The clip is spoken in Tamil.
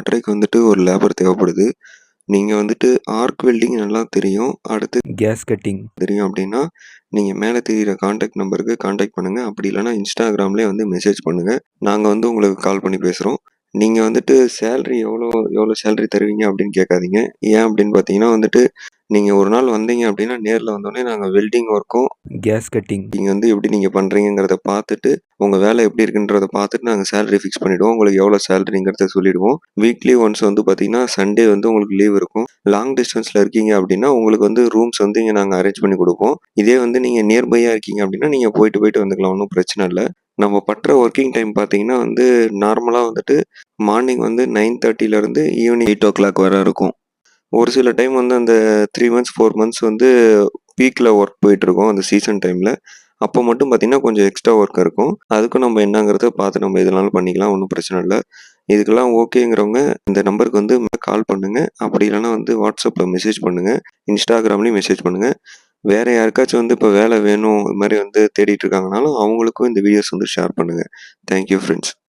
வாட்டரைக்கு வந்துட்டு ஒரு லேபர் தேவைப்படுது. நீங்கள் வந்துட்டு ஆர்க் வெல்டிங் நல்லா தெரியும். அடுத்து கேஸ் கட்டிங் தெரியும் அப்படின்னா நீங்கள் மேலே தெரியிற காண்டாக்ட் நம்பருக்கு காண்டாக்ட் பண்ணுங்கள் அப்படி இல்லைன்னா இன்ஸ்டாகிராம்லேயே வந்து மெசேஜ் பண்ணுங்கள் நாங்கள் வந்து உங்களுக்கு கால் பண்ணி பேசுகிறோம் நீங்கள் வந்துட்டு சேலரி எவ்வளோ எவ்வளோ சேலரி தருவீங்க அப்படின்னு கேட்காதீங்க. ஏன் அப்படின்னு பார்த்தீங்கன்னா வந்துட்டு நீங்கள் ஒரு நாள் வந்தீங்க அப்படின்னா நேரில் வந்தோடனே நாங்கள் வெல்டிங் ஒர்க்கும் கேஸ் கட்டிங் நீங்கள் வந்து எப்படி நீங்கள் பண்ணுறீங்கிறத பார்த்துட்டு உங்கள் வேலை எப்படி இருக்குன்றத பார்த்துட்டு நாங்கள் சேலரி ஃபிக்ஸ் பண்ணிவிடுவோம் உங்களுக்கு எவ்வளோ சேலரிங்கிறத சொல்லிடுவோம். வீக்லி ஒன்ஸ் வந்து பார்த்தீங்கன்னா சண்டே வந்து உங்களுக்கு லீவ் இருக்கும். லாங் டிஸ்டன்ஸில் இருக்கீங்க அப்படின்னா உங்களுக்கு வந்து ரூம்ஸ் வந்து இங்கே நாங்கள் அரேஞ்ச் பண்ணி கொடுப்போம். இதே வந்து நீங்கள் நியர்பையாக இருக்கீங்க அப்படின்னா நீங்கள் போயிட்டு போயிட்டு வந்துக்கலாம். ஒன்றும் பிரச்சனை இல்லை. நம்ம பற்ற ஒர்க்கிங் டைம் பார்த்தீங்கன்னா வந்து நார்மலாக வந்துட்டு மார்னிங் வந்து நைன் தேர்ட்டிலேருந்து ஈவினிங் எயிட் ஓ கிளாக் வரை இருக்கும். ஒரு சில டைம் வந்து அந்த த்ரீ மந்த்ஸ் ஃபோர் மந்த்ஸ் வந்து பீக்கில் ஒர்க் போயிட்டுருக்கோம் அந்த சீசன் டைமில் அப்போ மட்டும் பார்த்தீங்கன்னா கொஞ்சம் எக்ஸ்ட்ரா ஒர்க் இருக்கும். அதுக்கும் நம்ம என்னங்கிறத பார்த்து நம்ம எதுனாலும் பண்ணிக்கலாம் ஒன்றும் பிரச்சனை இல்லை. இதுக்கெல்லாம் ஓகேங்கிறவங்க இந்த நம்பருக்கு வந்து கால் பண்ணுங்கள் அப்படி இல்லைன்னா வந்து வாட்ஸ்அப்பில் மெசேஜ் பண்ணுங்கள் இன்ஸ்டாகிராம்லேயும் மெசேஜ் பண்ணுங்கள் வேறு யாருக்காச்சும் வந்து இப்போ வேலை வேணும் இது மாதிரி வந்து தேடிட்டு இருக்காங்கனாலும் அவங்களுக்கும் இந்த வீடியோஸ் வந்து ஷேர் பண்ணுங்கள் தேங்க்யூ ஃப்ரெண்ட்ஸ்